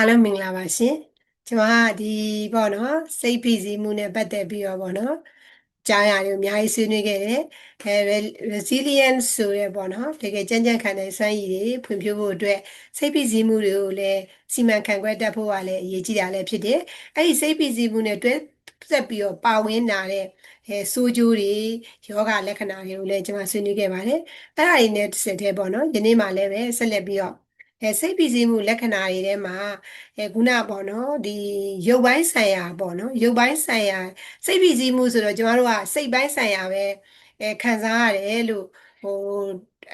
အားလုံးမင်္ဂလာပါရှင်ကျွန်မကဒီပေါ့နော်စိတ်ဖိစီးမှုနဲ့ပတ်သက်ပြီးတော့ပေါ့နော်ကြားရတယ်အများကြီးဆွေးနွေးခဲ့တယ်အဲ resilience ဆိုရဲပေါ့နော်တကယ်ကြမ်းကြမ်းခံတဲ့စွမ်းရည်တွေဖွံ့ဖြိုးဖို့အတွက်စိတ်ဖိစီးမှုတွေကိုလည်းစီမံခန့်ခွဲတတ်ဖို့ကလည်းအရေးကြီးတာလည်းဖြစ်တယ်အဲ့ဒီစိတ်ဖိစီးမှုနဲ့တွဲဆက်ပြီးတော့ပါဝင်လာတဲ့အဲဆိုးကျိုးတွေယောဂလက္ခဏာတွေကိုလည်းကျွန်မဆွေးနွေးခဲ့ပါတယ်အဲ့ဒါတွေနဲ့တစ်ဆက်တည်းပေါ့နော်ဒီနေ့မှလည်းပဲဆက်လက်ပြီးတော့ အဲစိတ်ဖိစီးမှုလက္ခဏာတွေထဲမှာအဲခုနပေါ့နော်ဒီရုပ်ပိုင်းဆိုင်ရာပေါ့နော်ရုပ်ပိုင်းဆိုင်ရာစိတ်ဖိစီးမှုဆိုတော့ကျမတို့ကစိတ်ပိုင်းဆိုင်ရာပဲအဲခံစားရတယ်လို့ဟို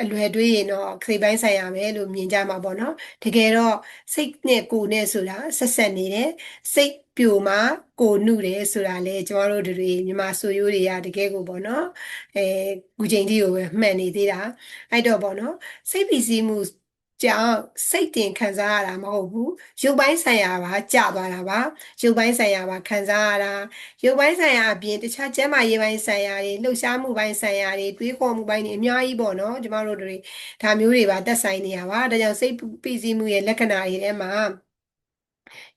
အလွယ်တွေးရင်တော့စိတ်ပိုင်းဆိုင်ရာပဲလို့မြင်ကြမှာပေါ့နော်တကယ်တော့စိတ်နဲ့ကိုယ်နဲ့ဆိုတာဆက်ဆက်နေတယ်စိတ်ပြိုမှာကိုနုတယ်ဆိုတာလေကျမတို့တွေမြန်မာဆိုရိုးတွေကတကယ်ကိုပေါ့နော်အဲခုချိန်ထိကိုပဲမှန်နေသေးတာအဲ့တော့ပေါ့နော်စိတ်ဖိစီးမှု ကြောင့်စိတ်တင်ခံစားရတာမဟုတ်ဘူးရုပ်ပိုင်းဆိုင်ရာပါကြာသွားတာပါရုပ်ပိုင်းဆိုင်ရာပါခံစားရတာရုပ်ပိုင်းဆိုင်ရာအပြင်တခြားကျန်းမာရေးပိုင်းဆိုင်ရာတွေလှုပ်ရှားမှုပိုင်းဆိုင်ရာတွေတွေးခေါ်မှုပိုင်းတွေအများကြီးပေါ့နော်ကျမတို့တွေဒါမျိုးတွေပါသက်ဆိုင်နေရပါဒါကြောင့်စိတ်ဖိစီးမှုရဲ့လက္ခဏာတွေထဲမှာ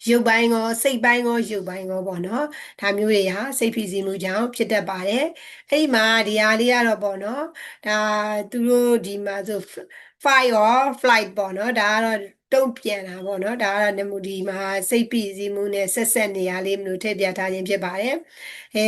ရုပ်ပိုင်းရောစိတ်ပိုင်းရောရုပ်ပိုင်းရောပေါ့နော်ဒါမျိုးတွေဟာစိတ်ဖိစီးမှုကြောင့်ဖြစ်တတ်ပါတယ်အဲ့ဒီမှာဒီဟာလေးကတော့ပေါ့နော်ဒါသူတို့ဒီမှာဆို fight or flight ပေါ့နော်ဒါကတော့တုံ့ပြန်တာပေါ့နော်ဒါကတော့နမူဒီမှာစိတ်ဖိစီးမှုနဲ့ဆက်ဆက်နေရလေးမလို့ထည့်ပြထားခြင်းဖြစ်ပါတယ်အဲ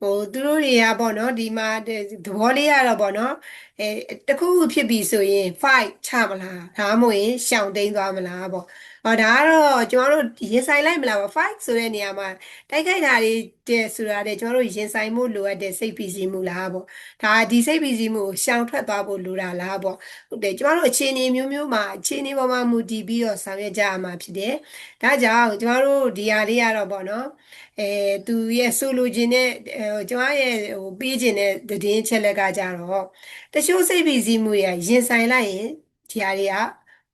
ဟိုသူတို့တွေကပေါ့နော်ဒီမှာသဘောလေးကတော့ပေါ့နော်အဲတခုခုဖြစ်ပြီဆိုရင် fight ချမလားဒါမှမဟုတ်ရင်ရှောင်တိန်သွားမလားပေါ့ဟောဒါကတော့ကျွန်တော်တို့ရင်ဆိုင်လိုက်မလားပေါ့ fight ဆိုတဲ့နေရာမှာတိုက်ခိုက်တာတွေတဲ့ဆိုတာတဲ့ကျွန်တော်တို့ရင်ဆိုင်မှုလိုအပ်တဲ့စိတ်ဖိစီးမှုလားပေါ့ဒါဒီစိတ်ဖိစီးမှုကိုရှောင်ထွက်သွားဖို့လိုတာလားပေါ့ဟုတ်တယ်ကျွန်တော်တို့အခြေအနေမျိုးမျိုးမှာအခြေအနေပေါ်မှာမူတည်ပြီးတော့ဆောင်ရွက်ကြရမှာဖြစ်တယ်ဒါကြောင့်ကျွန်တော်တို့ဒီဟာလေးကတော့ပေါ့နော်အဲသူရဲ့ဆိုလိုချင်တဲ့ကျွန်တော်ရဲ့ဟိုပေးချင်တဲ့သတင်းချက်လက်ကကြတော့တချို့စိတ်ဖိစီးမှုရရင်ဆိုင်လိုက်ရင်ဒီဟာတွေက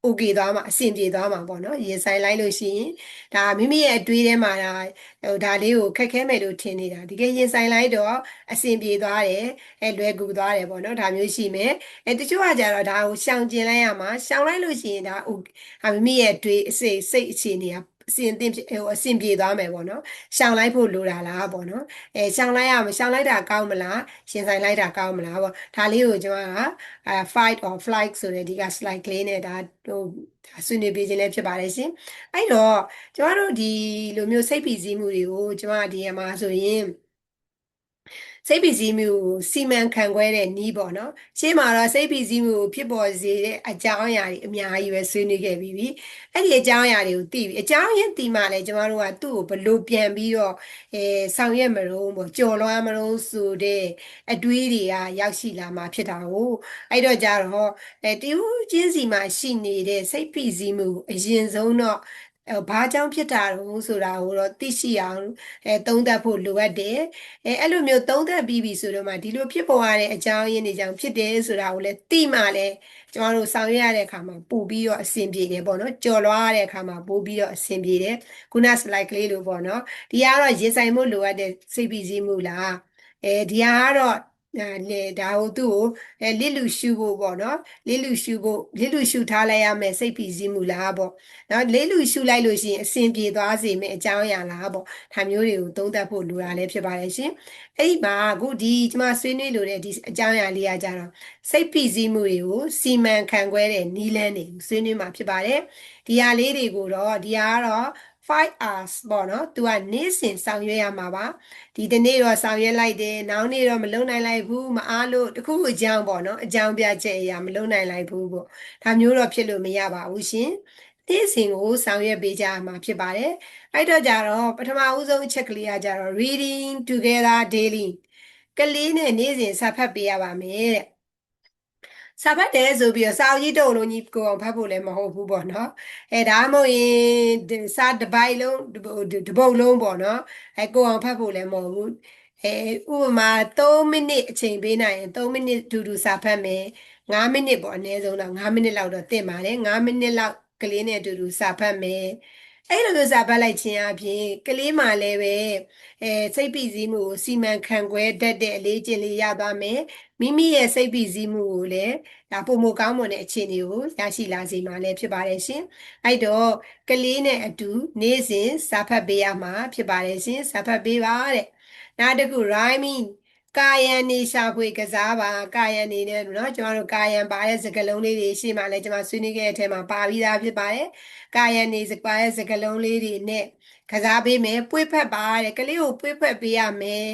okay သွားမှာအဆင်ပြေသွားမှာပေါ့နော်ရင်ဆိုင်လိုက်လို့ရှိရင်ဒါမိမိရဲ့အတွေးထဲမှာဒါဟိုဒါလေးကိုခက်ခဲမယ်လို့ထင်နေတာတကယ်ရင်ဆိုင်လိုက်တော့အဆင်ပြေသွားတယ်အဲလွယ်ကူသွားတယ်ပေါ့နော်ဒါမျိုးရှိမယ်အဲတချို့ကကြတော့ဒါကိုရှောင်ကျင်လိုက်ရမှာရှောင်လိုက်လို့ရှိရင်ဒါဟိုမိမိရဲ့တွေးအစိတ်စိတ်အခြေအနေကအစင်တင်ဟိုအစင်ပြေသွားမယ်ပေါ့နော်ရှောင်လိုက်ဖို့လိုတာလားပေါ့နော်အဲရှောင်လိုက်ရမရှောင်လိုက်တာကောင်းမလားရှင်ဆိုင်လိုက်တာကောင်းမလားပေါ့ဒါလေးကိုကျွန်တော်ကအဲ fight or flight ဆိုတဲ့ဒီက slide ကလေးနဲ့ဒါဟိုဆွေးနွေးပေးခြင်းလည်းဖြစ်ပါတယ်ရှင်အဲ့တော့ကျွန်တော်တို့ဒီလိုမျိုးစိတ်ဖိစီးမှုတွေကိုကျွန်တော်ဒီမှာဆိုရင် စိတ်ဖိစီးမှုကိုစီမံခန့်ခွဲတဲ့နည်းပေါ့နော်ရှင်းမှာတော့စိတ်ဖိစီးမှုကိုဖြစ်ပေါ်စေတဲ့အကြောင်းအရာတွေအများကြီးပဲဆွေးနွေးခဲ့ပြီးပြီအဲ့ဒီအကြောင်းအရာတွေကိုသိပြီအကြောင်းရင်းသိမှလည်းကျမတို့ကသူ့ကိုဘလို့ပြန်ပြီးတော့အဲဆောင်ရွက်မလို့ပေါ့ကြော်လွှမ်းမလို့ဆိုတဲ့အတွေးတွေကရောက်ရှိလာမှာဖြစ်တာကိုအဲ့တော့ကြတော့အဲတူးချင်းစီမှာရှိနေတဲ့စိတ်ဖိစီးမှုအရင်ဆုံးတော့ ဘာကြောင့်ဖြစ်တာတော့ဆိုတာကိုတော့သိရှိအောင်အဲသုံးသပ်ဖို့လိုအပ်တယ်အဲအဲ့လိုမျိုးသုံးသပ်ပြီးပြီဆိုတော့မှဒီလိုဖြစ်ပေါ်ရတဲ့အကြောင်းရင်းတွေကြောင့်ဖြစ်တယ်ဆိုတာကိုလည်းသိမှလည်းကျွန်တော်တို့ဆောင်ရွက်ရတဲ့အခါမှာပို့ပြီးတော့အဆင်ပြေတယ်ပေါ့နော်ကြော်လွှားရတဲ့အခါမှာပို့ပြီးတော့အဆင်ပြေတယ်ခုန slide ကလေးလိုပေါ့နော်ဒီကတော့ရင်ဆိုင်မှုလိုအပ်တဲ့စိတ်ပီစီးမှုလားအဲဒီကတော့ လေဒါဟိုသူ့ကိုအဲလစ်လူရှူဖို့ပေါ့နော်လစ်လူရှူဖို့လစ်လူရှူထားလိုက်ရမယ်စိတ်ဖိစီးမှုလားပေါ့နော်လစ်လူရှူလိုက်လို့ရှိရင်အဆင်ပြေသွားစေမယ့်အကြောင်းအရာလားပေါ့ဒါမျိုးတွေကိုသုံးသပ်ဖို့လိုတာလည်းဖြစ်ပါတယ်ရှင်အဲ့ဒီမှာအခုဒီကျွန်မဆွေးနွေးလို့တဲ့ဒီအကြောင်းအရာလေးကကြတော့စိတ်ဖိစီးမှုတွေကိုစီမံခန့်ခွဲတဲ့နီးလန်းတွေဆွေးနွေးမှာဖြစ်ပါတယ်ဒီဟာလေးတွေကိုတော့ဒီဟာကတော့ 5 hours ပေါ့နော်သူကနေ့စဉ်ဆောင်ရွက်ရမှာပါဒီတနေ့တော့ဆောင်ရွက်လိုက်တယ်နောက်နေ့တော့မလုံနိုင်လိုက်ဘူးမအားလို့တခုအကြောင်းပေါ့နော်အကြောင်းပြချက်အရာမလုံနိုင်လိုက်ဘူးပေါ့ဒါမျိုးတော့ဖြစ်လို့မရပါဘူးရှင်နေ့စဉ်ကိုဆောင်ရွက်ပေးကြမှာဖြစ်ပါတယ်အဲ့တော့ကြတော့ပထမဦးဆုံးအချက်ကလေးကကြတော့ reading together daily ကလေးနဲ့နေ့စဉ်စာဖတ်ပေးရပါမယ်တဲ့ စာဖတ်တယ်ဆိုပြီးတော့စာအုပ်ကြီးတုံလုံးကြီးကိုအောင်ဖတ်ဖို့လည်းမဟုတ်ဘူးပေါ့နော်အဲဒါမှမဟုတ်ရင်စာတစ်ပိုက်လုံးတစ်ပုတ်လုံးပေါ့နော်အဲကိုအောင်ဖတ်ဖို့လည်းမဟုတ်ဘူးအဲဥပမာ3မိနစ်အချိန်ပေးနိုင်ရင်3မိနစ်ဒူဒူစာဖတ်မယ်5မိနစ်ပေါ့အနည်းဆုံးတော့5မိနစ်လောက်တော့တင်ပါတယ်5မိနစ်လောက်ကလေးနဲ့အတူတူစာဖတ်မယ် အဲ့လိုမျိုးစာပတ်လိုက်ခြင်းအပြင်ကလေးမှလည်းပဲအဲစိတ်ဖိစီးမှုကိုစီမံခန့်ခွဲတတ်တဲ့အလေးကျင့်လေးရသွားမယ်မိမိရဲ့စိတ်ဖိစီးမှုကိုလည်းဒါပုံမကောင်းမွန်တဲ့အခြေအနေကိုရရှိလာစေမှာလည်းဖြစ်ပါတယ်ရှင်အဲ့တော့ကလေးနဲ့အတူနေ့စဉ်စာဖတ်ပေးရမှာဖြစ်ပါတယ်ရှင်စာဖတ်ပေးပါတဲ့နောက်တစ်ခု rhyming ကာယံနေရှာဖွေကစားပါကာယံနေနဲ့နော်ကျမတို့ကာယံပါတဲ့စကလုံးလေးတွေရှေ့မှာလဲကျမဆွေးနွေးခဲ့တဲ့အထဲမှာပါပြီးသားဖြစ်ပါတယ်ကာယံနေစပါတဲ့စကလုံးလေးတွေနဲ့ကစားပေးမယ်ပွေ့ဖက်ပါတဲ့ကလေးကိုပွေ့ဖက်ပေးရမယ်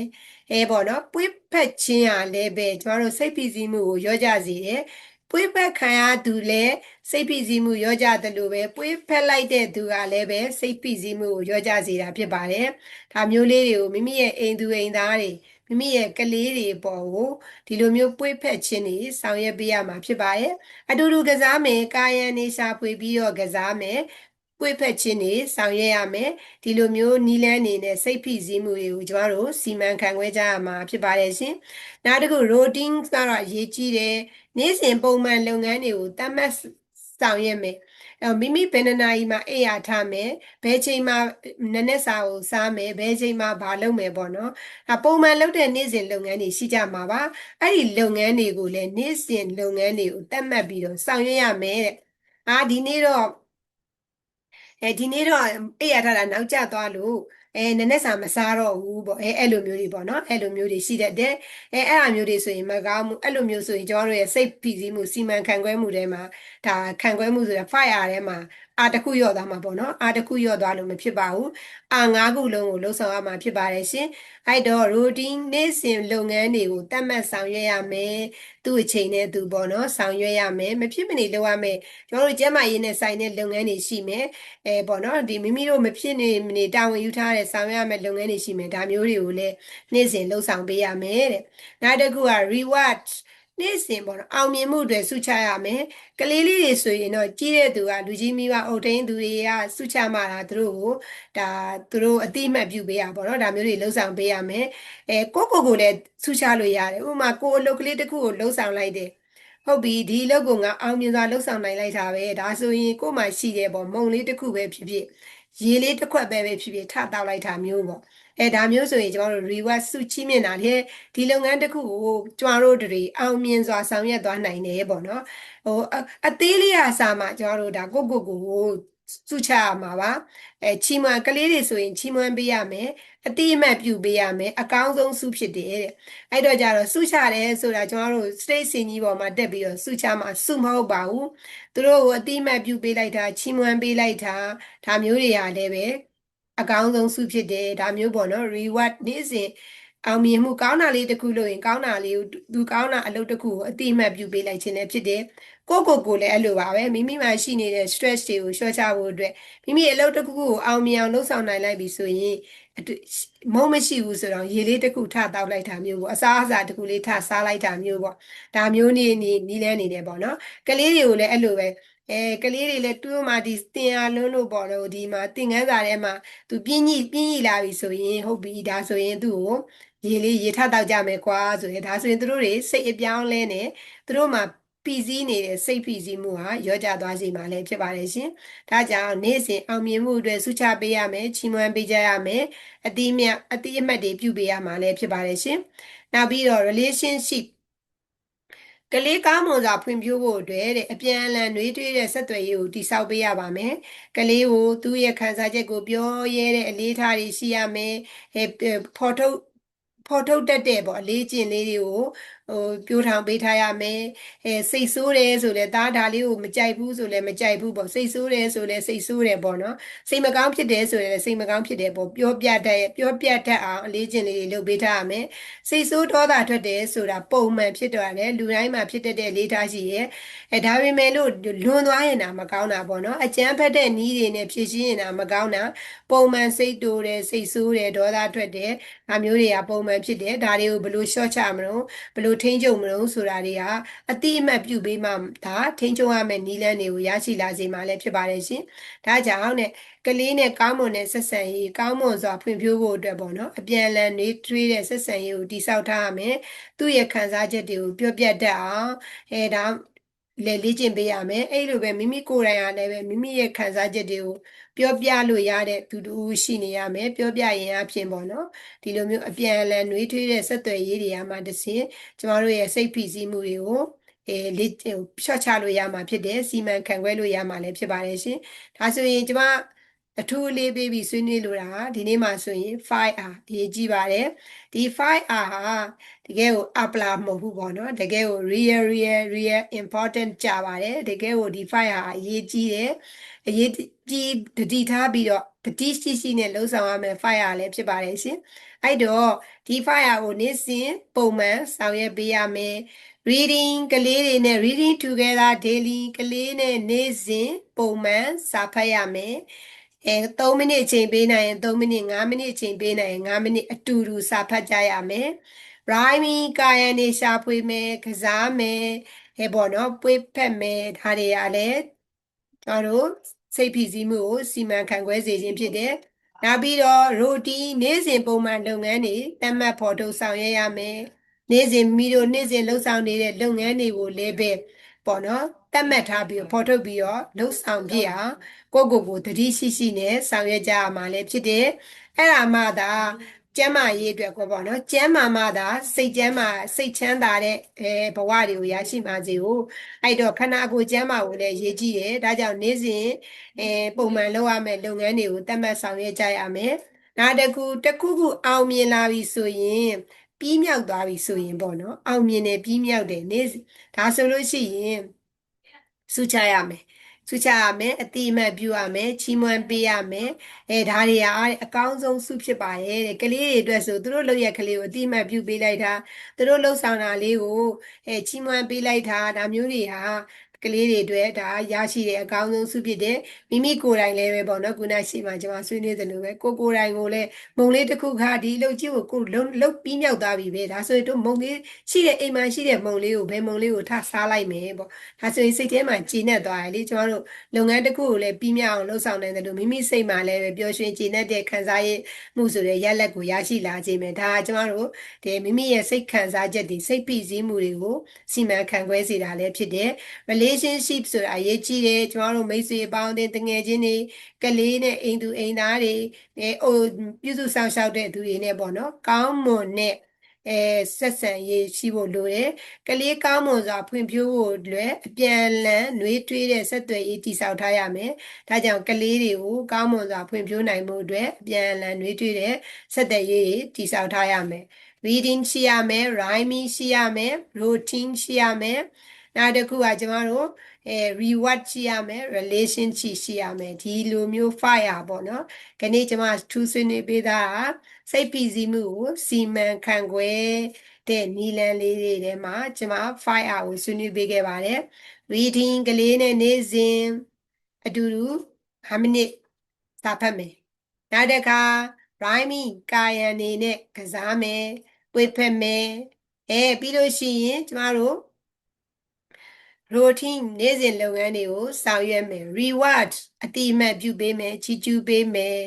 အဲပေါ့နော်ပွေ့ဖက်ခြင်းဟာလည်းပဲကျမတို့စိတ်ဖိစီးမှုကိုရောကြစေတယ်ပွေးဖက်ခံရသူလည်းစိတ်ဖိစီးမှုရောကြတယ်လို့ပဲပွေးဖက်လိုက်တဲ့သူကလည်းပဲစိတ်ဖိစီးမှုကိုရောကြစေတာဖြစ်ပါတယ်။ဒါမျိုးလေးတွေကိုမိမိရဲ့အိမ်သူအိမ်သားတွေ မိမိရဲ့ကလေးတွေပေါ်ကိုဒီလိုမျိုးပွေးဖက်ခြင်းတွေဆောင်ရွက်ပေးရမှာဖြစ်ပါတယ်အတူတူကစားမယ်ကာယံနေရှာဖွေပြီးတော့ကစားမယ်ပွေဖက်ခြင်းတွေဆောင်ရွက်ရမယ်ဒီလိုမျိုးနီလန်းနေနဲ့စိတ်ဖိစီးမှုတွေကိုကျမတို့စီမံခန့်ခွဲကြရမှာဖြစ်ပါတယ်ရှင်နောက်တစ်ခု routine ကတော့အရေးကြီးတယ်နေ့စဉ်ပုံမှန်လုပ်ငန်းတွေကိုတတ်မှတ်ဆောင်ရွက်မယ် အဲမိမိဘယ်နှစ်နာရီမှအိပ်ရထားမယ်ဘယ်ချိန်မှနည်းနည်းစာကိုစားမယ်ဘယ်ချိန်မှဘာလုပ်မယ်ပေါ့နော်အဲပုံမှန်လုပ်တဲ့နေ့စဉ်လုပ်ငန်းတွေရှိကြမှာပါအဲ့ဒီလုပ်ငန်းတွေကိုလည်းနေ့စဉ်လုပ်ငန်းတွေကိုတတ်မှတ်ပြီးတော့ဆောင်ရွက်ရမယ်တဲ့အာဒီနေ့တော့အဲဒီနေ့တော့အိပ်ရထားတာနောက်ကျသွားလို့ အဲနည်းနည်းစာမစားတော့ဘူးပေါ့အဲအဲ့လိုမျိုးတွေပေါ့နော်အဲ့လိုမျိုးတွေရှိတတ်တယ်အဲအဲ့အမျိုးတွေဆိုရင်မကောင်းဘူးအဲ့လိုမျိုးဆိုရင်ကျွန်တော်တို့ရဲ့စိတ်ဖိစီးမှုစီမံခန့်ခွဲမှုတွေမှာဒါခန့်ခွဲမှုဆိုတာ fire ထဲမှာ အာတစ်ခုရော့သွားမှာပေါ့နော်အာတစ်ခုရော့သွားလို့မဖြစ်ပါဘူးအာငါးခုလုံးကိုလှုပ်ဆောင်ရမှာဖြစ်ပါတယ်ရှင်အဲ့တော့ routine နေ့စဉ်လုပ်ငန်းတွေကိုတတ်မှတ်ဆောင်ရွက်ရမယ်သူ့အချိန်နဲ့သူပေါ့နော်ဆောင်ရွက်ရမယ်မဖြစ်မနေလုပ်ရမယ်ကျွန်တော်တို့ကျန်းမာရေးနဲ့ဆိုင်တဲ့လုပ်ငန်းတွေရှိမယ်အဲပေါ့နော်ဒီမိမိတို့မဖြစ်နေမနေတာဝန်ယူထားတဲ့ဆောင်ရွက်ရမယ့်လုပ်ငန်းတွေရှိမယ်ဒါမျိုးတွေကိုလည်းနေ့စဉ်လှုပ်ဆောင်ပေးရမယ်တဲ့နောက်တစ်ခုက reward နေ့စဉ်ပေါ့နော်အောင်မြင်မှုတွေစုချရမယ်ကလေးလေးတွေဆိုရင်တော့ကြီးတဲ့သူကလူကြီးမိဘအုပ်ထိန်းသူတွေကစုချမှတာသူတို့ကိုဒါသူတို့အတိအမှတ်ပြုပေးရပေါ့နော်ဒါမျိုးတွေလှုပ်ဆောင်ပေးရမယ်အဲကိုကိုကိုလည်းစုချလို့ရတယ်ဥပမာကိုအလုပ်ကလေးတစ်ခုကိုလှုပ်ဆောင်လိုက်တယ်ဟုတ်ပြီဒီအလုပ်ကိုငါအောင်မြင်စွာလှုပ်ဆောင်နိုင်လိုက်တာပဲဒါဆိုရင်ကို့မှာရှိတယ်ပေါ့မုံလေးတစ်ခုပဲဖြစ်ဖြစ်ရေလေးတစ်ခွက်ပဲပဲဖြစ်ဖြစ်ထတောက်လိုက်တာမျိုးပေါ့ အဲဒါမျိုးဆိုရင်ကျွန်တော်တို့ reward စုချီးမြှင့်တာလေဒီလုပ်ငန်းတစ်ခုကိုကျွန်တော်တို့တွေအောင်မြင်စွာဆောင်ရွက်သွားနိုင်တယ်ပေါ့နော်ဟိုအသေးလေးအစားမှကျွန်တော်တို့ဒါကိုကိုကိုကိုစုချရမှာပါအဲချီးမွမ်းကလေးတွေဆိုရင်ချီးမွမ်းပေးရမယ်အတိအမှတ်ပြုပေးရမယ်အကောင်းဆုံးစုဖြစ်တယ်တဲ့အဲ့တော့ကြတော့စုချတယ်ဆိုတာကျွန်တော်တို့ state စင်ကြီးပေါ်မှာတက်ပြီးတော့စုချမှာစုမဟုတ်ပါဘူးသူတို့ကိုအတိအမှတ်ပြုပေးလိုက်တာချီးမွမ်းပေးလိုက်တာဒါမျိုးတွေဟာလည်းပဲ အကောင်းဆုံးစုဖြစ်တယ်ဒါမျိုးပေါ့နော် reward နေ့စဉ်အောင်မြင်မှုကောင်းတာလေးတစ်ခုလို့ရင်ကောင်းတာလေးကိုသူကောင်းတာအလုပ်တစ်ခုကိုအတိအမှတ်ပြုပေးလိုက်ခြင်းလည်းဖြစ်တယ်ကိုကိုကိုလည်းအဲ့လိုပါပဲမိမိမှာရှိနေတဲ့ stress တွေကိုလျှော့ချဖို့အတွက်မိမိအလုပ်တစ်ခုကိုအောင်မြင်အောင်လုပ်ဆောင်နိုင်လိုက်ပြီဆိုရင်မုံမရှိဘူးဆိုတော့ရေလေးတစ်ခုထတောက်လိုက်တာမျိုးပေါ့အစားအစာတစ်ခုလေးထစားလိုက်တာမျိုးပေါ့ဒါမျိုးနေနေနီးလဲနေတယ်ပေါ့နော်ကလေးတွေကိုလည်းအဲ့လိုပဲ အဲကလေးတွေလည်းတူးမှဒီတင်အားလုံးလို့ပေါ့တော့ဒီမှာတင်ငန်းစာထဲမှာသူပြင်းညိပြင်းညိလာပြီဆိုရင်ဟုတ်ပြီဒါဆိုရင်သူ့ကိုရေလေးရေထတောက်ကြမယ်ကွာဆိုရင်ဒါဆိုရင်သူတို့တွေစိတ်အပြောင်းလဲနေသူတို့မှာပီစည်းနေတဲ့စိတ်ပီစည်းမှုဟာရောကြသွားစေမှာလည်းဖြစ်ပါတယ်ရှင်။ဒါကြောင့်နေ့စဉ်အောင်မြင်မှုအတွက်ဆုချပေးရမယ်ချီးမွမ်းပေးကြရမယ်အတိအမြတ်အတိအမှတ်တွေပြုပေးရမှာလည်းဖြစ်ပါတယ်ရှင်။နောက်ပြီးတော့ relationship ကလေးကောင်းမွန်စွာဖွံ့ဖြိုးဖို့အတွက်တဲ့အပြန်အလှန်နှွေးထွေးတဲ့ဆက်သွယ်ရေးကိုတည်ဆောက်ပေးရပါမယ်။ကလေးကိုသူ့ရဲ့ခံစားချက်ကိုပြောရဲတဲ့အလေးထားတွေရှိရမယ်။အဲဖော်ထုတ်ဖော်ထုတ်တတ်တဲ့ပေါ့အလေးကျင့်လေးတွေကိုဟိုပြိုးထောင်ပေးထားရမယ်အဲစိတ်ဆိုးတယ်ဆိုလဲသားဒါလေးကိုမကြိုက်ဘူးဆိုလဲမကြိုက်ဘူးပေါ့စိတ်ဆိုးတယ်ဆိုလဲစိတ်ဆိုးတယ်ပေါ့နော်စိတ်မကောင်းဖြစ်တယ်ဆိုလဲစိတ်မကောင်းဖြစ်တယ်ပေါ့ပြောပြတတ်ပြောပြတတ်အောင်အလေးကျင့်လေးတွေလုပ်ပေးထားရမယ်စိတ်ဆိုးဒေါသထွက်တယ်ဆိုတာပုံမှန်ဖြစ်တော့တယ်လူတိုင်းမှာဖြစ်တတ်တဲ့လေးထားရှိရဲ့အဲဒါပေမဲ့လို့လွန်သွားရင်ဒါမကောင်းတာပေါ့နော်အကျန်းဖက်တဲ့နီးတွေနဲ့ဖြည့်ရှင်းရင်ဒါမကောင်းတာပုံမှန်စိတ်တိုးတယ်စိတ်ဆိုးတယ်ဒေါသထွက်တယ်ဒါမျိုးတွေကပုံမှန်ဖြစ်တယ်ဒါတွေကိုဘယ်လိုရှော့ချမလို့ဘယ်လိုထိန်းချုပ်မလို့ဆိုတာတွေကအတိအမှတ်ပြုပေးမှဒါထိန်းချုပ်ရမယ့်နည်းလမ်းတွေကိုရရှိလာစေမှာလည်းဖြစ်ပါတယ်ရှင်။ဒါကြောင့်နဲ့ကလေးနဲ့ကောင်းမွန်တဲ့ဆက်ဆံရေးကောင်းမွန်စွာဖွံ့ဖြိုးဖို့အတွက်ပေါ့နော်အပြန်အလှန်နေထွေးတဲ့ဆက်ဆံရေးကိုတည်ဆောက်ထားရမယ်။သူ့ရဲ့ခံစားချက်တွေကိုပြောပြတတ်အောင်အဲဒါ လေ့လေ့ကျင့်ပေးရမယ်အဲ့လိုပဲမိမိကိုယ်တိုင်အားလည်းပဲမိမိရဲ့ခံစားချက်တွေကိုပြောပြလို့ရတဲ့သူတူရှိနေရမယ်ပြောပြရင်အဖြစ်ပေါ့နော်ဒီလိုမျိုးအပြန်အလှန်နှွေးထွေးတဲ့ဆက်သွယ်ရေးတွေအမှတစ်ဆင့်ကျမတို့ရဲ့စိတ်ဖိစီးမှုတွေကိုအဲလေ့ဖြော့ချလို့ရမှာဖြစ်တယ်စီမံခန့်ခွဲလို့ရမှာလည်းဖြစ်ပါတယ်ရှင်ဒါဆိုရင်ကျမအထူးလေးပေးပြီးဆွေးနွေးလိုတာဒီနေ့မှဆိုရင် 5R အရေးကြီးပါတယ်ဒီ 5R ဟာ တကယ်ကိုအပလာမဟုတ်ဘူးပေါ့နော်တကယ်ကို real real real important ကြပါတယ်တကယ်ကိုဒီ 5R ဟာအရေးကြီးတယ်အရေးကြီးတတိထားပြီးတော့တတိရှိရှိနဲ့လှုပ်ဆောင်ရမယ် 5R လည်းဖြစ်ပါတယ်ရှင်အဲ့တော့ဒီ 5R ကိုနေ့စဉ်ပုံမှန်ဆောင်ရွက်ပေးရမယ် reading ကလေးတွေနဲ့ reading together daily ကလေးနဲ့နေ့စဉ်ပုံမှန်စာဖတ်ရမယ်အဲ3မိနစ်အချိန်ပေးနိုင်ရင်3မိနစ်5မိနစ်အချိန်ပေးနိုင်ရင်5မိနစ်အတူတူစာဖတ်ကြရမယ် rhyming ကာယနေရှာဖွေမယ်ကစားမယ်ဟဲ့ပေါ့နော်ပွေးဖက်မယ်ဒါတွေကလည်းကျွန်တော်တို့စိတ်ဖိစီးမှုကိုစီမံခန့်ခွဲစေခြင်းဖြစ်တယ်နောက်ပြီးတော့ routine နေ့စဉ်ပုံမှန်လုပ်ငန်းတွေတတ်မှတ်ဖော်ထုတ်ဆောင်ရွက်ရမယ်နေ့စဉ်မိတို့နေ့စဉ်လှုပ်ဆောင်နေတဲ့လုပ်ငန်းတွေကိုလည်းပဲပေါ့နော်တတ်မှတ်ထားပြီးတော့ဖော်ထုတ်ပြီးတော့လှုပ်ဆောင်ပြရကိုယ့်ကိုယ်ကိုတတိရှိရှိနဲ့ဆောင်ရွက်ကြရမှာလည်းဖြစ်တယ်အဲ့ဒါမှသာ ကျမ်းမာရေးအတွက်ကိုပေါ့နော်ကျမ်းမာမှသာစိတ်ကျမ်းမာစိတ်ချမ်းသာတဲ့အဲဘဝတွေကိုရရှိမှာစေကိုအဲ့တော့ခန္ဓာကိုယ်ကျမ်းမာကိုလည်းရေးကြည့်တယ်ဒါကြောင့်နေ့စဉ်အဲပုံမှန်လုပ်ရမယ့်လုပ်ငန်းတွေကိုတတ်မှတ်ဆောင်ရွက်ကြရမယ်နောက်တစ်ခုတစ်ခုခုအောင်မြင်လာပြီဆိုရင်ပြီးမြောက်သွားပြီဆိုရင်ပေါ့နော်အောင်မြင်တယ်ပြီးမြောက်တယ်နေ့ဒါဆိုလို့ရှိရင်စုချရမယ် စုချရမယ်အတိအမှတ်ပြုရမယ်ချီးမွမ်းပေးရမယ်အဲဒါတွေကအကောင်းဆုံးစုဖြစ်ပါရဲ့တဲ့ကလေးတွေအတွက်ဆိုသူတို့လုပ်ရကလေးကိုအတိအမှတ်ပြုပေးလိုက်တာသူတို့လှုပ်ဆောင်တာလေးကိုအဲချီးမွမ်းပေးလိုက်တာဒါမျိုးတွေဟာ ကလေးတွေအတွက်ဒါရရှိတဲ့အကောင်းဆုံးစုဖြစ်တယ်မိမိကိုယ်တိုင်လည်းပဲပေါ့နော်ခုနရှိမှကျွန်မဆွေးနွေးသလိုပဲကိုကိုယ်တိုင်ကိုလည်းမုံလေးတစ်ခုခါဒီလှုပ်ကြီးကိုကိုလှုပ်လှုပ်ပြီးမြောက်သွားပြီပဲဒါဆိုရင်တို့မုံလေးရှိတဲ့အိမ်မှာရှိတဲ့မုံလေးကိုဘယ်မုံလေးကိုထစားလိုက်မယ်ပေါ့ဒါဆိုရင်စိတ်ထဲမှာကျေနပ်သွားတယ်လေကျွန်တော်တို့လုပ်ငန်းတစ်ခုကိုလည်းပြီးမြောက်အောင်လှုပ်ဆောင်နိုင်တယ်လို့မိမိစိတ်မှာလည်းပဲပျော်ရွှင်ကျေနပ်တဲ့ခံစားရမှုဆိုတဲ့ရလက်ကိုရရှိလာခြင်းပဲဒါကကျွန်တော်တို့ဒီမိမိရဲ့စိတ်ခံစားချက်တွေစိတ်ဖိစီးမှုတွေကိုစီမံခန့်ခွဲစေတာလည်းဖြစ်တယ် relationship ဆိုတာအရေးကြီးတယ်ကျွန်တော်တို့မိတ်ဆွေပေါင်းတဲ့တငယ်ချင်းတွေကလေးနဲ့အိမ်သူအိမ်သားတွေအဲဟိုပြုစုဆောင်ရှောက်တဲ့သူတွေနဲ့ပေါ့နော်ကောင်းမွန်တဲ့အဲဆက်ဆံရေးရှိဖို့လိုတယ်ကလေးကောင်းမွန်စွာဖွံ့ဖြိုးဖို့လွယ်အပြန်လန်းနှွေးထွေးတဲ့ဆက်သွယ်ရေးတည်ဆောက်ထားရမယ်ဒါကြောင့်ကလေးတွေကိုကောင်းမွန်စွာဖွံ့ဖြိုးနိုင်မှုအတွက်အပြန်လန်းနှွေးထွေးတဲ့ဆက်သွယ်ရေးတည်ဆောက်ထားရမယ် reading ရှိရမယ် rhyming ရှိရမယ် routine ရှိရမယ် နောက်တစ်ခုကကျမတို့အဲ reward ရှိရမယ် relationship ရှိရမယ်ဒီလိုမျိုး fire ပေါ့နော်ခဏကျမထူးဆွေးနွေးပေးတာစိတ်ပီစီမှုကိုစီမံခန့်ခွဲတဲ့နီလန်လေးတွေထဲမှာကျမ fire ကိုဆွေးနွေးပေးခဲ့ပါတယ် reading ကလေးနဲ့နေ့စဉ်အတူတူ5မိနစ်စာဖတ်မယ်နောက်တစ်ခါ rhyming ကာယံနေနဲ့ကစားမယ်ပွေဖက်မယ်အဲပြီးလို့ရှိရင်ကျမတို့ routine နေ့စဉ်လုပ်ငန်းတွေကိုဆောင်ရွက်မယ် reward အတိအမှတ်ပြုပေးမယ်ချီးကျူးပေးမယ်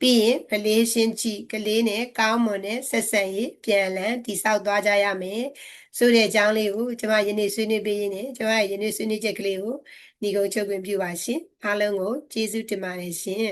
ပြီးရင် relation ချီကလေးနဲ့ကောင်းမွန်တဲ့ဆက်ဆံရေးပြန်လည်တည်ဆောက်သွားကြရမယ်ဆိုတဲ့အကြောင်းလေးကိုကျွန်မယနေ့ဆွေးနွေးပေးရင်းနဲ့ကျွန်မရဲ့ယနေ့ဆွေးနွေးချက်ကလေးကိုညီကုန်းချုပ်ခွင့်ပြုပါရှင်အားလုံးကိုကျေးဇူးတင်ပါတယ်ရှင်